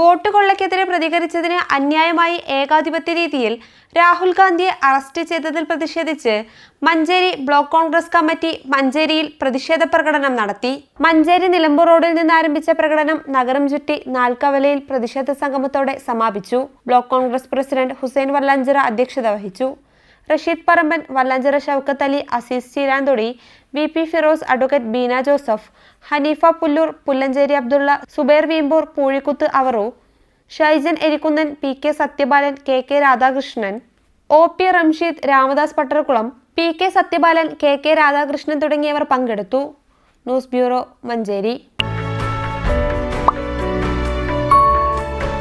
Vote കൊള്ളയ്ക്കെതിരെ പ്രതികരിച്ചതിന് അന്യായമായി ഏകാധിപത്യ രീതിയിൽ രാഹുൽ ഗാന്ധിയെ അറസ്റ്റ് ചെയ്തതിൽ പ്രതിഷേധിച്ച് മഞ്ചേരി ബ്ലോക്ക് കോൺഗ്രസ് കമ്മിറ്റി മഞ്ചേരിയിൽ പ്രതിഷേധ പ്രകടനം നടത്തി. മഞ്ചേരി നിലമ്പൂർ റോഡിൽ നിന്ന് ആരംഭിച്ച പ്രകടനം നഗരം ചുറ്റി നാൽക്കവലയിൽ പ്രതിഷേധ സംഗമത്തോടെ സമാപിച്ചു. ബ്ലോക്ക് കോൺഗ്രസ് പ്രസിഡന്റ് ഹുസൈൻ വല്ലാഞ്ചിറ അധ്യക്ഷത വഹിച്ചു. Rasheed Paramban Vallanchira Shoukath Ali Azeez Cheeranthodi V P Firoz advocate Beena Joseph Haneefa Pullur Pullancheri Abdulla Zubair Veempur Poozhikkuth Avaru Shaijan Erikkunnan P K Sathyabalan K K Radhakrishnan O P Ramsheed Ramadas Pattarkulam P K Sathyabalan K K Radhakrishnan തുടങ്ങിയവർ പങ്കെടുത്തു. News bureau Manjeri.